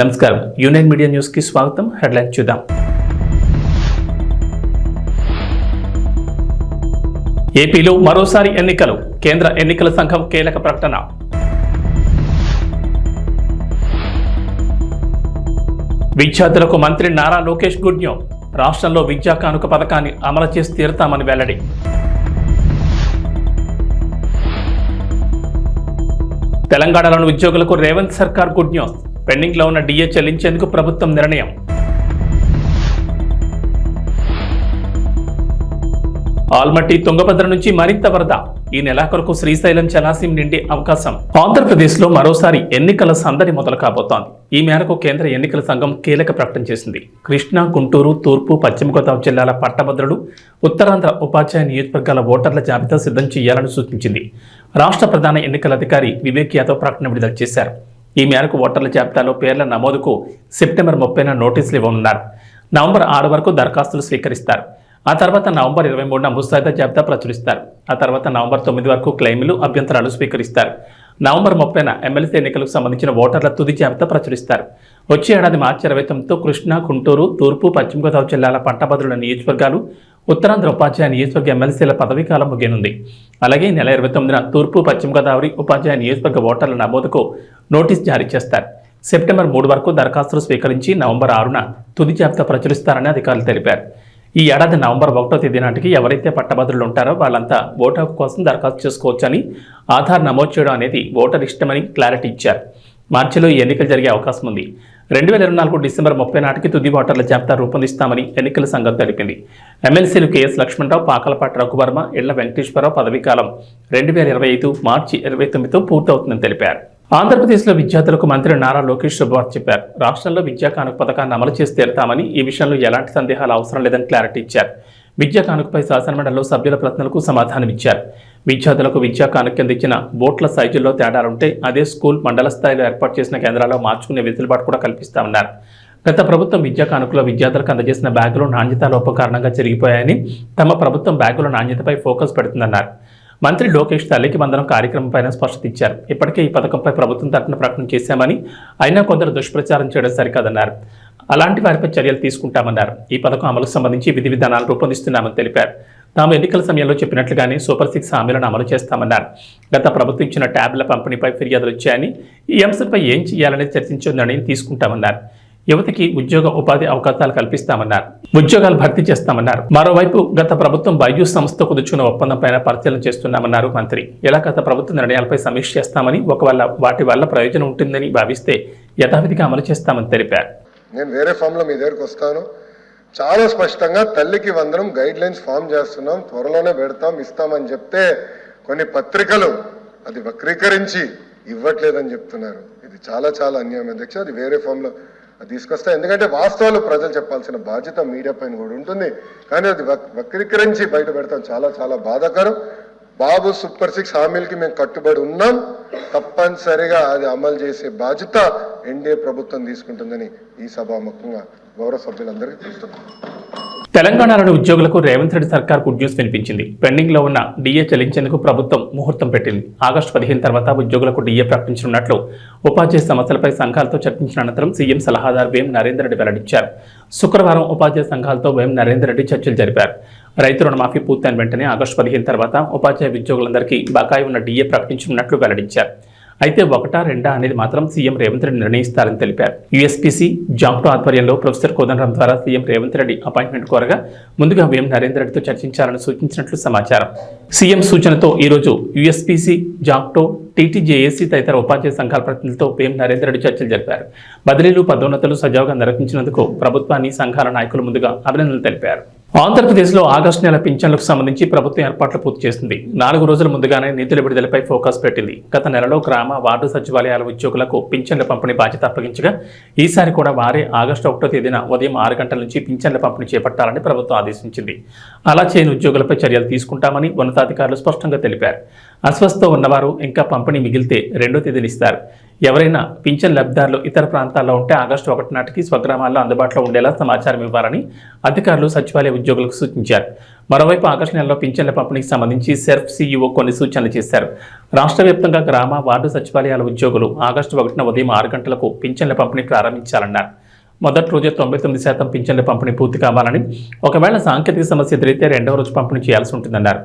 నమస్కారం. Union media న్యూస్కి స్వాగతం. హెడ్లైన్ చూద్దాం. ఏపీలో మరోసారి ఎన్నికలు. కేంద్ర ఎన్నికల సంఘం కీలక ప్రకటన. విద్యార్థులకు మంత్రి నారా లోకేష్ గుడ్న్యో రాష్ట్రంలో విద్యా కానుక పథకాన్ని అమలు చేసి తీరుతామని వెల్లడి. తెలంగాణలోని ఉద్యోగులకు రేవంత్ సర్కార్ గుడ్ న్యూస్. పెండింగ్లో ఉన్న డిఏ చెల్లించేందుకు ప్రభుత్వం నిర్ణయం. ఆల్మట్టి తుంగభద్ర నుంచి మరింత వరద. ఈ నెలాఖరుకు శ్రీశైలం జలాశయం నిండే అవకాశం. ఆంధ్రప్రదేశ్లో మరోసారి ఎన్నికల సందడి మొదలు కాబోతోంది. ఈ మేరకు కేంద్ర ఎన్నికల సంఘం కీలక ప్రకటన చేసింది. కృష్ణా గుంటూరు తూర్పు పశ్చిమ గోదావరి జిల్లాల పట్టభద్రులు ఉత్తరాంధ్ర ఉపాధ్యాయ నియోజకవర్గాల ఓటర్ల జాబితా సిద్ధం చేయాలని సూచించింది. రాష్ట్ర ప్రధాన ఎన్నికల అధికారి వివేక్ యాదవ్ ప్రకటన విడుదల చేశారు. ఈ మేరకు ఓటర్ల జాబితాలో పేర్ల నమోదుకు సెప్టెంబర్ ముప్పైన నోటీసులు ఇవ్వనున్నారు. నవంబర్ ఆరు వరకు దరఖాస్తులు స్వీకరిస్తారు. ఆ తర్వాత నవంబర్ ఇరవై మూడున ముసాయిదా జాబితా ప్రచురిస్తారు. ఆ తర్వాత నవంబర్ తొమ్మిది వరకు క్లెయిమ్లు అభ్యంతరాలు స్వీకరిస్తారు. నవంబర్ ముప్పైన ఎమ్మెల్సీ ఎన్నికలకు సంబంధించిన ఓటర్ల తుది జాబితా ప్రచురిస్తారు. వచ్చే ఏడాది మార్చి ఇరవై తొమ్మిదితో కృష్ణా గుంటూరు తూర్పు పశ్చిమ గోదావరి జిల్లాల పట్టభద్రుల నియోజకవర్గాలు ఉత్తరాంధ్ర ఉపాధ్యాయ నియోజకవర్గ ఎమ్మెల్సీల పదవీ కాలం ముగియనుంది. అలాగే నెల ఇరవై తొమ్మిదిన తూర్పు పశ్చిమ గోదావరి ఉపాధ్యాయ నియోజకవర్గ ఓటర్ల నమోదుకు నోటీస్ జారీ చేస్తారు. సెప్టెంబర్ మూడు వరకు దరఖాస్తులు స్వీకరించి నవంబర్ ఆరున తుది జాబితా ప్రచురిస్తారని అధికారులు తెలిపారు. ఈ ఏడాది నవంబర్ ఒకటో తేదీ నాటికి ఎవరైతే పట్టభద్రులు ఉంటారో వాళ్ళంతా ఓటు హక్కు కోసం దరఖాస్తు చేసుకోవచ్చని ఆధార్ నమోదు చేయడం అనేది ఓటర్ ఇష్టమని క్లారిటీ ఇచ్చారు. మార్చిలో ఈ ఎన్నికలు జరిగే అవకాశం ఉంది. రెండు వేల ఇరవై నాలుగు డిసెంబర్ ముప్పై నాటికి తుది ఓటర్ల జాబితా రూపొందిస్తామని ఎన్నికల సంఘం తెలిపింది. ఎమ్మెల్సీలు కేఎస్ లక్ష్మణరావు పాకలపాటి రఘువర్మ ఇళ్ళ వెంకటేశ్వరరావు పదవీకాలం రెండు వేల ఇరవై ఐదు మార్చి ఇరవై తొమ్మిదితో పూర్తవుతుందని తెలిపారు. ఆంధ్రప్రదేశ్లో విద్యార్థులకు మంత్రి నారా లోకేష్ శుభవార్త చెప్పారు. రాష్ట్రంలో విద్యా కానుక పథకాన్ని అమలు చేసి తీరుతామని ఈ విషయంలో ఎలాంటి సందేహాలు అవసరం లేదని క్లారిటీ ఇచ్చారు. విద్యా కానుకపై శాసనమండలిలో సభ్యుల ప్రశ్నలకు సమాధానం ఇచ్చారు విద్యార్థులకు విద్యా కానుక ఇచ్చిన బోట్ల సైజుల్లో తేడాలుంటే అదే స్కూల్ మండల స్థాయిలో ఏర్పాటు చేసిన కేంద్రాల్లో మార్చుకునే వెసులుబాటు కూడా కల్పిస్తామన్నారు. గత ప్రభుత్వం విద్యా కానుకలో విద్యార్థులకు అందజేసిన బ్యాగులు నాణ్యత లోపం కారణంగా జరిగిపోయాయని తమ ప్రభుత్వం బ్యాగుల నాణ్యతపై ఫోకస్ పెడుతుందన్నారు. మంత్రి లోకేష్ తల్లికి వందనం కార్యక్రమంపై స్పష్టత ఇచ్చారు ఇప్పటికే ఈ పథకంపై ప్రభుత్వం తరఫున ప్రకటన చేశామని అయినా కొందరు దుష్ప్రచారం చేయడం సరికాదన్నారు. అలాంటి వారిపై చర్యలు తీసుకుంటామన్నారు. ఈ పథకం అమలుకు సంబంధించి విధి విధానాలు రూపొందిస్తున్నామని తెలిపారు. తాము ఎన్నికల సమయంలో చెప్పినట్లుగానే సూపర్ సిక్స్ హామీలను అమలు చేస్తామన్నారు. గత ప్రభుత్వం ఇచ్చిన ట్యాబ్ల పంపిణీపై ఫిర్యాదులు వచ్చాయని ఈ అంశంపై ఏం చేయాలనేది చర్చించే నిర్ణయం తీసుకుంటామన్నారు. యువతకి ఉద్యోగ ఉపాధి అవకాశాలు కల్పిస్తామన్నారు. ఉద్యోగాలు భర్తీ చేస్తామన్నారు. మరోవైపు గత ప్రభుత్వం బైజూస్ సంస్థ కుదుర్చుకున్న ఒప్పందంపై పరిశీలన చేస్తున్నామన్నారు మంత్రి. ఇలా గత ప్రభుత్వ నిర్ణయాలపై సమీక్ష చేస్తామని ఒకవేళ వాటి వల్ల ప్రయోజనం ఉంటుందని భావిస్తే యథావిధిగా అమలు చేస్తామని తెలిపారు. నేను వేరే ఫామ్లో మీ దగ్గరికి వస్తాను. చాలా స్పష్టంగా తల్లికి వందనం గైడ్ లైన్స్ ఫామ్ చేస్తున్నాం. త్వరలోనే పెడతాం ఇస్తామని చెప్తే కొన్ని పత్రికలు అది వక్రీకరించి ఇవ్వట్లేదని చెప్తున్నారు. ఇది చాలా చాలా అన్యాయం అధ్యక్ష. అది వేరే ఫామ్లో అది తీసుకొస్తా. ఎందుకంటే వాస్తవాలు ప్రజలు చెప్పాల్సిన బాధ్యత మీడియా పైన కూడా ఉంటుంది. కానీ అది వక్రీకరించి బయట పెడతాం చాలా చాలా బాధాకరం. బాబు సూపర్ సిక్స్ హామీలకి మేము కట్టుబడి ఉన్నాం. తప్పనిసరిగా అది అమలు చేసే బాధ్యత ఎన్డీఏ ప్రభుత్వం తీసుకుంటుందని ఈ సభాముఖంగా గౌరవ సభ్యులందరికీ తెలుస్తున్నాం తెలంగాణలోని ఉద్యోగులకు రేవంత్ రెడ్డి సర్కార్ గుడ్ న్యూస్ వినిపించింది. పెండింగ్లో ఉన్న డిఏ చెల్లించేందుకు ప్రభుత్వం ముహూర్తం పెట్టింది. ఆగస్టు పదిహేను తర్వాత ఉద్యోగులకు డిఏ ప్రకటించనున్నట్లు ఉపాధ్యాయ సమస్యలపై సంఘాలతో చర్చించిన అనంతరం సీఎం సలహాదారు వేం నరేందర్ రెడ్డి వెల్లడించారు. శుక్రవారం ఉపాధ్యాయ సంఘాలతో వేం నరేందర్ రెడ్డి చర్చలు జరిపారు. రైతు రుణమాఫీ పూర్తయిన వెంటనే ఆగస్టు పదిహేను తర్వాత ఉపాధ్యాయ ఉద్యోగులందరికీ బకాయి ఉన్న డిఏ ప్రకటించనున్నట్లు వెల్లడించారు. అయితే ఒకటా రెండా అనేది మాత్రం సీఎం రేవంత్ రెడ్డి నిర్ణయిస్తారని తెలిపారు. యూఎస్పీసీ జాంప్టో ఆధ్వర్యంలో ప్రొఫెసర్ కోదండరాం ద్వారా సీఎం రేవంత్ రెడ్డి అపాయింట్మెంట్ కోరగా ముందుగా వీఎం నరేందర్ రెడ్డితో చర్చించాలని సూచించినట్లు సమాచారం. సీఎం సూచనతో ఈరోజు యూఎస్పీసీ జాంప్టో టీటీజేఏసీ తదితర ఉపాధ్యాయ సంఘాల ప్రతినిధులతో వేం నరేంద్ర రెడ్డి చర్చలు జరిపారు. బదిలీలు పదోన్నతులు సజావుగా నిర్వహించినందుకు ప్రభుత్వాన్ని సంఘాల నాయకులు ముందుగా అభినందనలు తెలిపారు. ఆంధ్రప్రదేశ్లో ఆగస్టు నెల పింఛన్లకు సంబంధించి ప్రభుత్వం ఏర్పాట్లు పూర్తి చేసింది. నాలుగు రోజుల ముందుగానే నిధుల విడుదలపై ఫోకస్ పెట్టింది. గత నెలలో గ్రామ వార్డు సచివాలయాల ఉద్యోగులకు పింఛన్ల పంపిణీ బాధ్యత అప్పగించగా ఈసారి కూడా వారే ఆగస్టు ఒకటో తేదీన ఉదయం ఆరు గంటల నుంచి పింఛన్ల పంపిణీ చేపట్టాలని ప్రభుత్వం ఆదేశించింది. అలా చేయని ఉద్యోగులపై చర్యలు తీసుకుంటామని ఉన్నతాధికారులు స్పష్టంగా తెలిపారు. అస్వస్థతో ఉన్నవారు ఇంకా పంపిణీ మిగిలితే రెండో తేదీని ఇస్తారు. ఎవరైనా పింఛన్ లబ్ధిదారులు ఇతర ప్రాంతాల్లో ఉంటే ఆగస్టు ఒకటి నాటికి స్వగ్రామాల్లో అందుబాటులో ఉండేలా సమాచారం ఇవ్వాలని అధికారులు సచివాలయ ఉద్యోగులకు సూచించారు. మరోవైపు ఆగస్టు నెలలో పింఛన్ల పంపిణీకి సంబంధించి సెర్ఫ్ సీఈఓ కొన్ని సూచనలు చేశారు. రాష్ట్ర వ్యాప్తంగా గ్రామ వార్డు సచివాలయాల ఉద్యోగులు ఆగస్టు ఒకటిన ఉదయం ఆరు గంటలకు పింఛన్ల పంపిణీ ప్రారంభించాలన్నారు. మొదటి రోజే తొంభై తొమ్మిది శాతం పింఛన్ల పంపిణీ పూర్తి కావాలని ఒకవేళ సాంకేతిక సమస్య ఎదురైతే రెండవ రోజు పంపిణీ చేయాల్సి ఉంటుందన్నారు.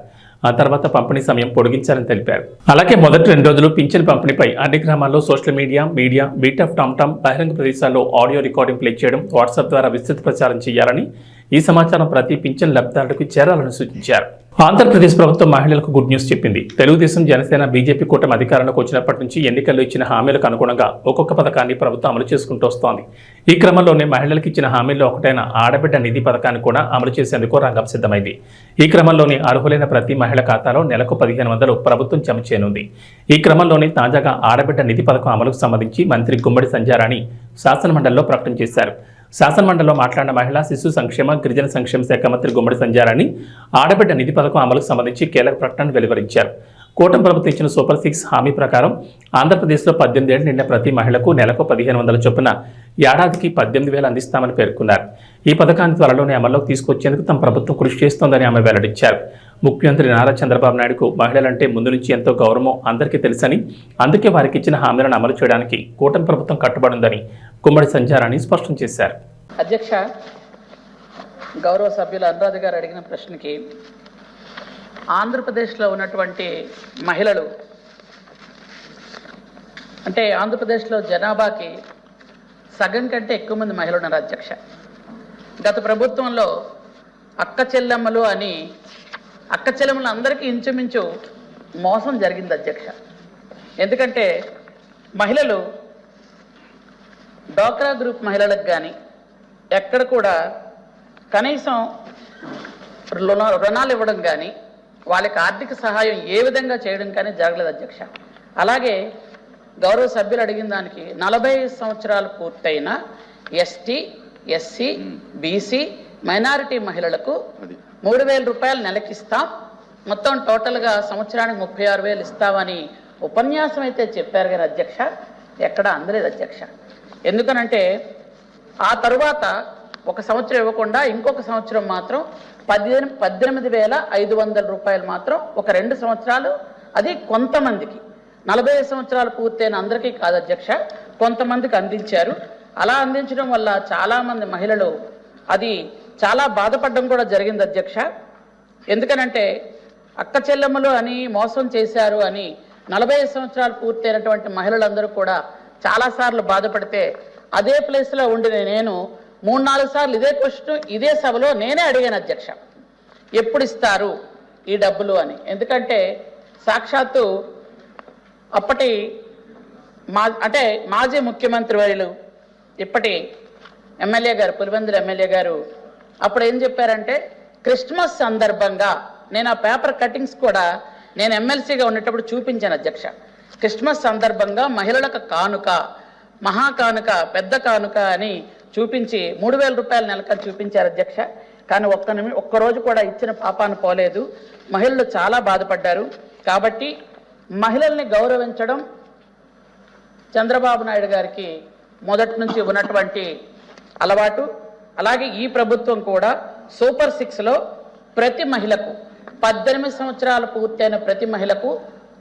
ఆ తర్వాత పంపిణీ సమయం పొడిగించాలని తెలిపారు. అలాగే మొదటి రెండు రోజులు పింఛన్ పంపిణీపై అన్ని గ్రామాల్లో సోషల్ మీడియా మీడియా బీటాఫ్ టామ్టామ్ బహిరంగ ప్రదేశాల్లో ఆడియో రికార్డింగ్ ప్లే చేయడం వాట్సాప్ ద్వారా విస్తృత ప్రచారం చేయాలని ఈ సమాచారం ప్రతి పింఛన్ లబ్ధిదారులకు చేరాలని సూచించారు. ఆంధ్రప్రదేశ్ ప్రభుత్వం మహిళలకు గుడ్ న్యూస్ చెప్పింది. తెలుగుదేశం జనసేన బీజేపీ కూటమి అధికారంలోకి వచ్చినప్పటి నుంచి ఎన్నికల్లో ఇచ్చిన హామీలకు అనుగుణంగా ఒక్కొక్క పథకాన్ని ప్రభుత్వం అమలు చేసుకుంటూ వస్తోంది. ఈ క్రమంలోనే మహిళలకు ఇచ్చిన హామీల్లో ఒకటైన ఆడబిడ్డ నిధి పథకాన్ని కూడా అమలు చేసేందుకు రంగం సిద్ధమైంది. ఈ క్రమంలోనే అర్హులైన ప్రతి మహిళ ఖాతాలో నెలకు పదిహేను వందలు ప్రభుత్వం జమ చేయనుంది. ఈ క్రమంలోనే తాజాగా ఆడబిడ్డ నిధి పథకం అమలుకు సంబంధించి మంత్రి గుమ్మడి సంజారాణి శాసనమండలిలో ప్రకటన చేశారు. శాసనమండలిలో మాట్లాడిన మహిళా శిశు సంక్షేమ గిరిజన సంక్షేమ శాఖ మంత్రి గుమ్మడి సంజారాణి ఆడబిడ్డ నిధి పథకం అమలుకు సంబంధించి కీలక ప్రకటన వెలువరించారు. కూటమి ప్రభుత్వం ఇచ్చిన సూపర్ సిక్స్ హామీ ప్రకారం ఆంధ్రప్రదేశ్లో పద్దెనిమిది ఏళ్ళు నిండిన ప్రతి మహిళకు నెలకు పదిహేను వందల చొప్పున ఏడాదికి పద్దెనిమిది వేలు అందిస్తామని పేర్కొన్నారు. ఈ పథకాన్ని త్వరలోనే అమల్లోకి తీసుకొచ్చేందుకు తమ ప్రభుత్వం కృషి చేస్తోందని ఆమె వెల్లడించారు. ముఖ్యమంత్రి నారా చంద్రబాబు నాయుడుకు మహిళలంటే ముందు నుంచి ఎంతో గౌరవం అందరికీ తెలుసని అందుకే వారికి ఇచ్చిన హామీలను అమలు చేయడానికి కూటమి ప్రభుత్వం కట్టుబడిందని కుమ్మడి సంచారాన్ని స్పష్టం చేశారు. అధ్యక్ష గౌరవ సభ్యులు అనురాధ గారు అడిగిన ప్రశ్నకి ఆంధ్రప్రదేశ్లో ఉన్నటువంటి మహిళలు అంటే ఆంధ్రప్రదేశ్లో జనాభాకి సగం కంటే ఎక్కువ మంది మహిళలు ఉన్నారు అధ్యక్ష. గత ప్రభుత్వంలో అక్క చెల్లెమ్మలు అని అక్క చెల్లెమ్మలు అందరికీ ఇంచుమించు మోసం జరిగింది అధ్యక్ష. ఎందుకంటే మహిళలు డ్వాక్రా గ్రూప్ మహిళలకు కానీ ఎక్కడ కూడా కనీసం రుణ రుణాలు ఇవ్వడం కానీ వాళ్ళకి ఆర్థిక సహాయం ఏ విధంగా చేయడం కానీ జరగలేదు అధ్యక్ష. అలాగే గౌరవ సభ్యులు అడిగిన దానికి నలభై సంవత్సరాలు పూర్తయిన ఎస్టీ ఎస్సీ బీసీ మైనారిటీ మహిళలకు మూడు వేల రూపాయలు నెలకిస్తాం. మొత్తం టోటల్గా సంవత్సరానికి ముప్పై ఆరు వేలు ఇస్తామని ఉపన్యాసం అయితే చెప్పారు కానీ అధ్యక్ష ఎక్కడ అందలేదు అధ్యక్ష. ఎందుకనంటే ఆ తరువాత ఒక సంవత్సరం ఇవ్వకుండా ఇంకొక సంవత్సరం మాత్రం పద్దెనిమిది పద్దెనిమిది వేల ఐదు వందల రూపాయలు మాత్రం ఒక రెండు సంవత్సరాలు అది కొంతమందికి. నలభై సంవత్సరాలు పూర్తయిన అందరికీ కాదు అధ్యక్ష కొంతమందికి అందించారు. అలా అందించడం వల్ల చాలామంది మహిళలు అది చాలా బాధపడడం కూడా జరిగింది అధ్యక్ష. ఎందుకనంటే అక్క చెల్లెమ్మలు అని మోసం చేశారు అని నలభై సంవత్సరాలు పూర్తయినటువంటి మహిళలందరూ కూడా చాలాసార్లు బాధపడితే అదే ప్లేస్లో ఉండిన నేను మూడు నాలుగు సార్లు ఇదే క్వశ్చన్ ఇదే సభలో నేనే అడిగాను అధ్యక్ష. ఎప్పుడు ఇస్తారు ఈ డబ్బులు అని. ఎందుకంటే సాక్షాత్తు అప్పటి మా అంటే మాజీ ముఖ్యమంత్రి వర్యులు ఇప్పటి ఎమ్మెల్యే గారు పులివెందుల ఎమ్మెల్యే గారు అప్పుడు ఏం చెప్పారంటే క్రిస్మస్ సందర్భంగా నేను ఆ పేపర్ కటింగ్స్ కూడా నేను ఎమ్మెల్సీగా ఉండేటప్పుడు చూపించాను అధ్యక్ష. క్రిస్మస్ సందర్భంగా మహిళలకు కానుక మహా కానుక పెద్ద కానుక అని చూపించి మూడు వేల రూపాయల నెలకని చూపించారు అధ్యక్ష. కానీ ఒక్క నిమి ఒక్క రోజు కూడా ఇచ్చిన పాపాను పోలేదు. మహిళలు చాలా బాధపడ్డారు. కాబట్టి మహిళల్ని గౌరవించడం చంద్రబాబు నాయుడు గారికి మొదటి నుంచి ఉన్నటువంటి అలవాటు. అలాగే ఈ ప్రభుత్వం కూడా సూపర్ సిక్స్లో ప్రతి మహిళకు పద్దెనిమిది సంవత్సరాలు పూర్తయిన ప్రతి మహిళకు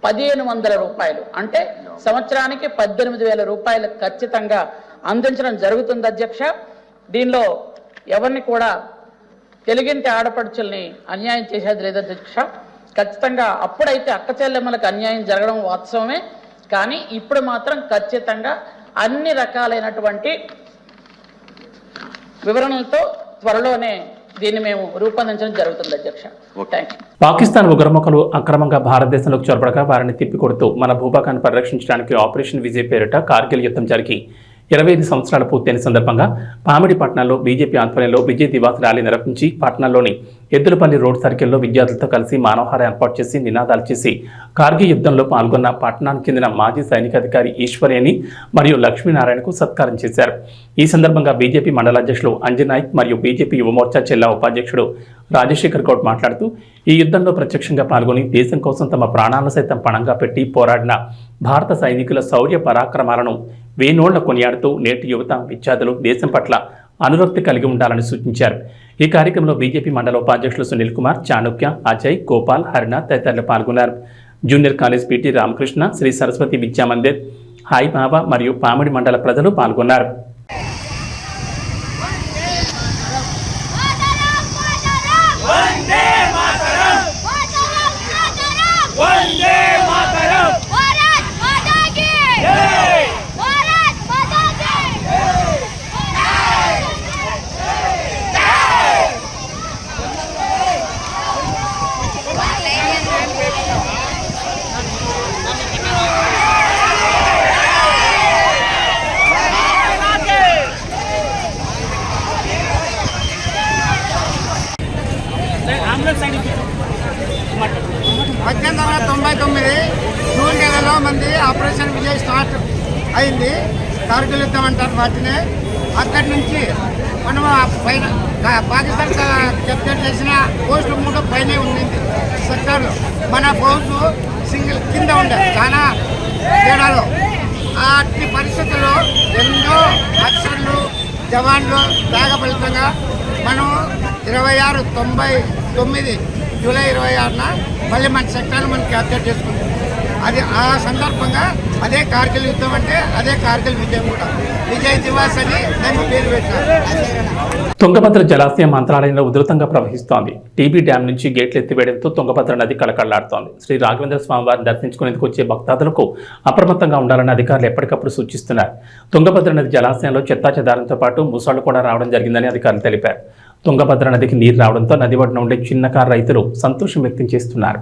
పదిహేను వందల రూపాయలు. అంటే సంవత్సరానికి పద్దెనిమిది వేల రూపాయలు ఖచ్చితంగా అందించడం జరుగుతుంది అధ్యక్ష. దీనిలో ఎవరిని కూడా తెలుగింటి ఆడపడుచుల్ని అన్యాయం చేసేది లేదు అధ్యక్ష. ఖచ్చితంగా అప్పుడైతే అక్క చెల్లెమ్మలకు అన్యాయం జరగడం వాస్తవమే. కానీ ఇప్పుడు మాత్రం ఖచ్చితంగా అన్ని రకాలైనటువంటి వివరణలతో త్వరలోనే దీన్ని మేము రూపొందించడం జరుగుతుంది అధ్యక్ష. పాకిస్తాన్ ఉగ్రముఖలు అక్రమంగా భారతదేశంలోకి చొరబడగా వారిని తిప్పికొడుతూ మన భూభాగాన్ని పరిరక్షించడానికి ఆపరేషన్ విజయ్ పేరిట కార్గిల్ యుద్ధం జరిగి ఇరవై ఐదు సంవత్సరాలు పూర్తయిన సందర్భంగా పామిడి పట్టణంలో బీజేపీ ఆధ్వర్యంలో విజయ్ దివాస్ ర్యాలీ నిర్వహించి పట్టణంలోని ఎద్దులపల్లి రోడ్ సర్కిల్లో విద్యార్థులతో కలిసి మానవహారం ఏర్పాటు చేసి నినాదాలు చేసి కార్గిల్ యుద్ధంలో పాల్గొన్న పట్టణానికి చెందిన మాజీ సైనికాధికారి ఈశ్వరేని మరియు లక్ష్మీనారాయణకు సత్కారం చేశారు. ఈ సందర్భంగా బీజేపీ మండల అధ్యక్షులు అంజనాయక్ మరియు బీజేపీ యువమోర్చా జిల్లా ఉపాధ్యక్షుడు రాజశేఖర్ గౌడ్ మాట్లాడుతూ ఈ యుద్ధంలో ప్రత్యక్షంగా పాల్గొని దేశం కోసం తమ ప్రాణాలను సైతం పణంగా పెట్టి పోరాడిన భారత సైనికుల శౌర్య పరాక్రమాలను వేనోళ్ళ కొనియాడుతూ నేటి యువత విద్యార్థులు దేశం పట్ల అనురక్తి కలిగి ఉండాలని సూచించారు. ఈ కార్యక్రమంలో బీజేపీ మండల ఉపాధ్యక్షులు సునీల్ కుమార్ చాణుక్య అజయ్ గోపాల్ హరిణ తదితరులు పాల్గొన్నారు. Junior college PT Ramakrishna Sri Saraswati Vidya Mandir high బాబా మరియు పామిడి మండల ప్రజలు పాల్గొన్నారు వందే మాతరం వందే మాతరం భారత్ మాతా కీ జై భారత్ మాతా కీ పద్దెనిమిది వందల తొంభై తొమ్మిది జూన్ నెలలో మంది ఆపరేషన్ విజయ్ స్టార్ట్ అయింది. కార్గిల్ యుద్ధం అంటారు వాటిని. అక్కడి నుంచి మనం పైన పాకిస్తాన్ కెప్టెన్ చేసిన పోస్టు మూడు పైనే ఉండింది. సెక్టార్లో. మన పోస్టు సింగిల్ కింద ఉండే చాలా తేడాలో. అట్టి పరిస్థితుల్లో ఎన్నో అక్షర్లు జవాన్లు త్యాగ ఫలితంగా మనం ఇరవై ఆరు తొంభై తొమ్మిది జూలై ఇరవై ఆరున మళ్ళీ మన సెక్టార్లు మనం క్యాప్చర్ చేసుకుంటాం. అది ఆ సందర్భంగా అదే కార్గిల్ యుద్ధం అంటే అదే కార్గిల్ విజయం కూడా. విజయ్ దివాస్ అని దానికి పేరు పెట్టారు. తుంగభద్ర జలాశయం మంత్రాలయంలో ఉధృతంగా ప్రవహిస్తోంది. టీబీ డ్యాం నుంచి గేట్లు ఎత్తివేయడంతో తుంగభద్ర నది కళకళలాడుతోంది. శ్రీ రాఘవేంద్ర స్వామి వారిని దర్శించుకునేందుకు వచ్చే భక్తాదులకు అప్రమత్తంగా ఉండాలని అధికారులు ఎప్పటికప్పుడు సూచిస్తున్నారు. తుంగభద్ర నది జలాశయంలో చెత్తాచెదారంతో పాటు ముసాళ్ళు కూడా రావడం జరిగిందని అధికారులు తెలిపారు. తుంగభద్ర నదికి నీరు రావడంతో నది ఒడ్డున ఉండే చిన్నకారు రైతులు సంతోషం వ్యక్తం చేస్తున్నారు.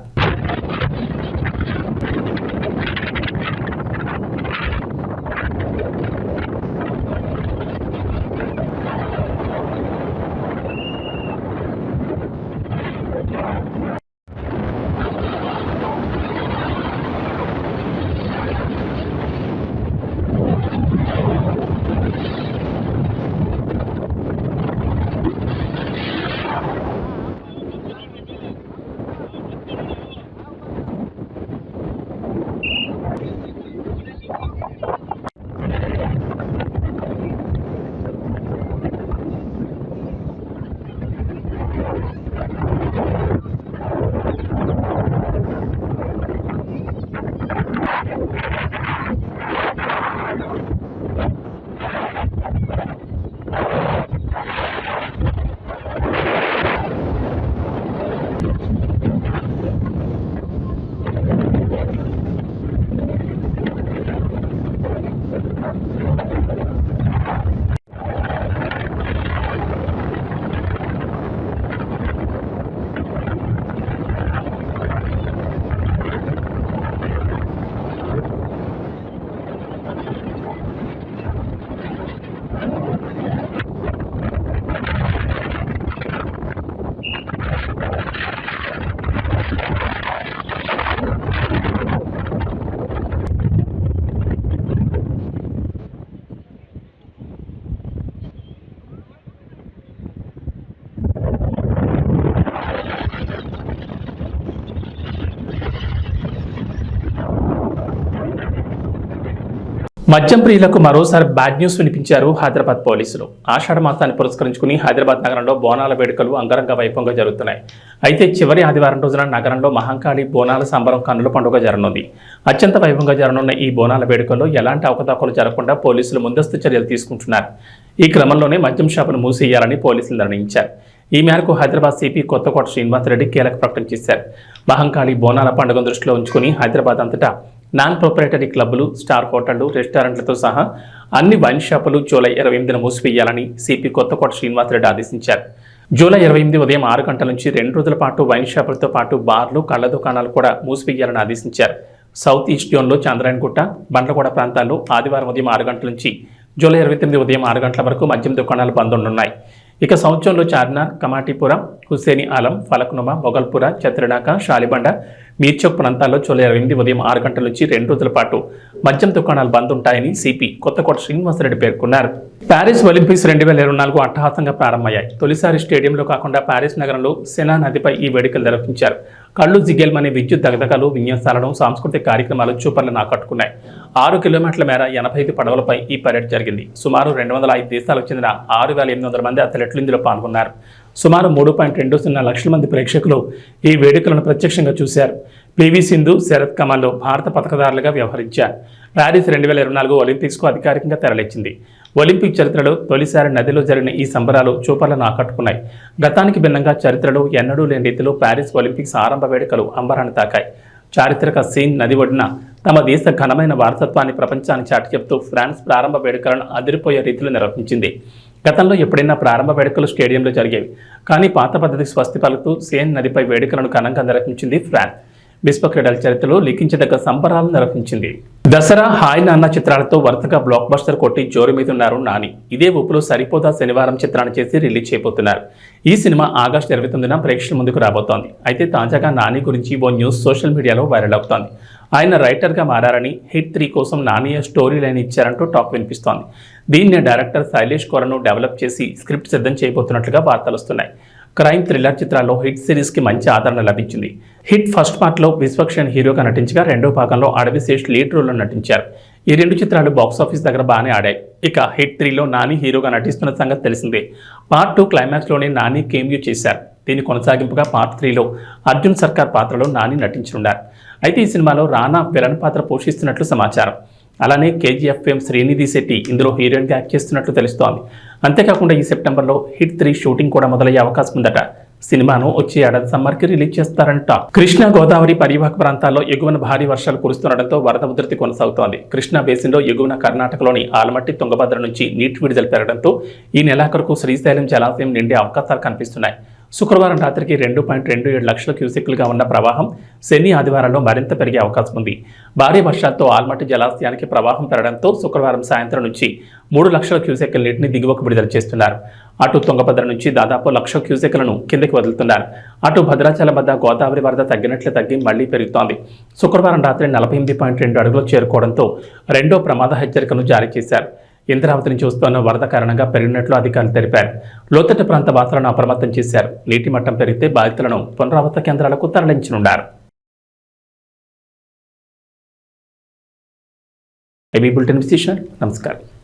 మద్యం ప్రియులకు మరోసారి బ్యాడ్ న్యూస్ వినిపించారు హైదరాబాద్ పోలీసులు. ఆషాఢ మాసాన్ని పురస్కరించుకుని హైదరాబాద్ నగరంలో బోనాల వేడుకలు అంగరంగ వైభవంగా జరుగుతున్నాయి. అయితే చివరి ఆదివారం రోజున నగరంలో మహంకాళి బోనాల సంబరం కన్నుల పండుగ జరగనుంది. అత్యంత వైభవంగా జరగనున్న ఈ బోనాల వేడుకల్లో ఎలాంటి అవకతవకలు జరగకుండా పోలీసులు ముందస్తు చర్యలు తీసుకుంటున్నారు. ఈ క్రమంలోనే మద్యం షాపును మూసేయాలని పోలీసులు నిర్ణయించారు. ఈ మేరకు హైదరాబాద్ సిపి కొత్తకోట శ్రీనివాసరెడ్డి కీలక ప్రకటన చేశారు. మహంకాళి బోనాల పండుగను దృష్టిలో ఉంచుకుని హైదరాబాద్ అంతటా నాన్ ప్రొపరేటరీ క్లబ్లు స్టార్ హోటళ్ళు రెస్టారెంట్లతో సహా అన్ని వైన్ షాపులు జూలై ఇరవై ఎనిమిదిన మూసివేయాలని సిపి కొత్తకోట శ్రీనివాసరెడ్డి ఆదేశించారు. జూలై ఇరవై ఎనిమిది ఉదయం ఆరు గంటల నుంచి రెండు రోజుల పాటు వైన్ షాపులతో పాటు బార్లు కళ్ళ దుకాణాలు కూడా మూసివేయాలని ఆదేశించారు. సౌత్ ఈస్ట్ జోన్లో చంద్రాయణగుట్ట బండ్లగూడ ప్రాంతాల్లో ఆదివారం ఉదయం ఆరు గంటల నుంచి జూలై ఇరవై తొమ్మిది ఉదయం ఆరు గంటల వరకు మద్యం దుకాణాలు బంద్ ఉన్నాయి ఇక సంవత్సరంలో చార్నార్ చార్మినార్ కమాటీపురం హుసేని ఆలం ఫలక్నుమా మొగల్పుర చత్రనాక షాలిబండ మీర్చౌక్ ప్రాంతాల్లో జూలై ఎనిమిది ఉదయం ఆరు గంటల నుంచి రెండు రోజుల పాటు మద్యం దుకాణాలు బంద్ ఉంటాయని సిపి కొత్తకోట శ్రీనివాసరెడ్డి పేర్కొన్నారు. ప్యారిస్ ఒలింపిక్స్ రెండు వేల ఇరవై నాలుగు అట్టహాసంగా ప్రారంభమయ్యాయి. తొలిసారి స్టేడియంలో కాకుండా ప్యారిస్ నగరంలో సెనా నదిపై ఈ వేడుకలు నిర్వహించారు. కళ్ళు జిగేల్మనే విద్యుత్ దగదగలు విన్యాసాలను సాంస్కృతిక కార్యక్రమాలు చూపర్లను ఆకట్టుకున్నాయి. ఆరు కిలోమీటర్ల మేర ఎనభై ఐదు పడవలపై ఈ పర్యటన జరిగింది. సుమారు రెండు వందల ఐదు దేశాలకు చెందిన ఆరు వేల ఎనిమిది వందల మంది అథ్లెట్లు ఇందులో పాల్గొన్నారు. సుమారు మూడు పాయింట్ రెండు సున్నా లక్షల మంది ప్రేక్షకులు ఈ వేడుకలను ప్రత్యక్షంగా చూశారు. పివి సింధు శరత్ కమల్లో భారత పథకదారులుగా వ్యవహరించారు. ప్యారిస్ రెండు వేల ఇరవై నాలుగు ఒలింపిక్స్కు అధికారికంగా తెరలిచ్చింది ఒలింపిక్ చరిత్రలో తొలిసారి నదిలో జరిగిన ఈ సంబరాలు చూపర్లను ఆకట్టుకున్నాయి. గతానికి భిన్నంగా చరిత్రలో ఎన్నడూ లేని రీతిలో ప్యారిస్ ఒలింపిక్స్ ఆరంభ వేడుకలు అంబరాన్ని తాకాయి. చారిత్రక సీన్ నది ఒడిన తమ దేశ ఘనమైన వారసత్వాన్ని ప్రపంచాన్ని చాటి చెప్తూ ఫ్రాన్స్ ప్రారంభ వేడుకలను అదిరిపోయే రీతిలో నిర్వహించింది. గతంలో ఎప్పుడైనా ప్రారంభ వేడుకలు స్టేడియంలో జరిగేవి. కానీ పాత పద్ధతికి స్వస్తి పలుకుతూ సేన్ నదిపై వేడుకలను ఘనంగా నిర్వహించింది ఫ్రాన్స్. విశ్వ క్రీడల చరిత్రలో లిఖించదగ్గ సంబరాలు నిర్వహించింది. దసరా హాయ్ నాన్న చిత్రాలతో వరుసగా బ్లాక్ బస్టర్ కొట్టి జోరు మీద ఉన్నారు నాని. ఇదే ఊపులో సరిపోదా శనివారం చిత్రాన్ని చేసి రిలీజ్ చేయబోతున్నారు. ఈ సినిమా ఆగస్టు ఇరవై తొమ్మిదిన ప్రేక్షకుల ముందుకు రాబోతోంది. అయితే తాజాగా నాని గురించి ఓ న్యూస్ సోషల్ మీడియాలో వైరల్ అవుతోంది. ఆయన రైటర్గా మారారని హిట్ త్రీ కోసం నానియే స్టోరీ లైన్ ఇచ్చారంటూ టాక్ వినిపిస్తోంది. దీన్ని డైరెక్టర్ శైలేష్ కోరను డెవలప్ చేసి స్క్రిప్ట్ సిద్ధం చేయబోతున్నట్లుగా వార్తలు వస్తున్నాయి. క్రైమ్ థ్రిల్లర్ చిత్రాల్లో హిట్ సిరీస్కి మంచి ఆదరణ లభించింది. హిట్ ఫస్ట్ పార్ట్లో విశ్వక్షణ్ హీరోగా నటించగా రెండో భాగంలో అడవి శేష్ లీడ్ రోల్లో నటించారు. ఈ రెండు చిత్రాలు బాక్సాఫీస్ దగ్గర బాగానే ఆడాయి. ఇక హిట్ త్రీలో నాని హీరోగా నటిస్తున్న సంగతి తెలిసిందే. పార్ట్ టూ క్లైమాక్స్లోనే నాని కేమ్యూ చేశారు. దీని కొనసాగింపుగా పార్ట్ త్రీలో అర్జున్ సర్కార్ పాత్రలో నాని నటించనున్నారు. అయితే ఈ సినిమాలో రానా విలన్ పాత్ర పోషిస్తున్నట్లు సమాచారం. అలానే కేజీఎఫ్ ఫేమ్ శ్రీనిధి శెట్టి ఇందులో హీరోయిన్గా యాక్ట్ చేస్తున్నట్లు తెలుస్తోంది. అంతేకాకుండా ఈ సెప్టెంబర్లో హిట్ త్రీ షూటింగ్ కూడా మొదలయ్యే అవకాశం ఉందట. సినిమాను వచ్చే ఏడాది సమ్మర్కి రిలీజ్ చేస్తారంట. కృష్ణా గోదావరి పరివాహక ప్రాంతాల్లో ఎగువన భారీ వర్షాలు కురుస్తుండటంతో వరద ఉధృతి కొనసాగుతోంది. కృష్ణా బేసిన్లో ఎగువన కర్ణాటకలోని ఆలమట్టి తుంగభద్ర నుంచి నీటి విడుదల పెరగడంతో ఈ నెలాఖరుకు శ్రీశైలం జలాశయం నిండే అవకాశాలు కనిపిస్తున్నాయి. శుక్రవారం రాత్రికి రెండు పాయింట్ రెండు ఏడు లక్షల క్యూసెక్లుగా ఉన్న ప్రవాహం శని ఆదివారంలో మరింత పెరిగే అవకాశం ఉంది. భారీ వర్షాలతో ఆల్మట్టి జలాశయానికి ప్రవాహం పెరగడంతో శుక్రవారం సాయంత్రం నుంచి మూడు లక్షల క్యూసెక్ల నీటిని దిగువకు విడుదల చేస్తున్నారు. అటు తుంగభద్ర నుంచి దాదాపు లక్ష క్యూసెక్లను కిందకి వదులుతున్నారు. అటు భద్రాచలం వద్ద గోదావరి వరద తగ్గినట్లు తగ్గి మళ్ళీ పెరుగుతోంది. శుక్రవారం రాత్రి నలభై ఎనిమిది పాయింట్ రెండు అడుగులు చేరుకోవడంతో రెండో ప్రమాద హెచ్చరికను జారీ చేశారు. ఇంద్రావతి నుంచి వస్తున్న వరద కారణంగా పెరిగినట్లు అధికారులు తెలిపారు. లోతట్టు ప్రాంత వాసులను అప్రమత్తం చేశారు. నీటి మట్టం పెరిగితే బాధితులను పునరావాస కేంద్రాలకు తరలించనున్నారు. ఏబీ బులెటిన్ విశేషాలు. నమస్కారం.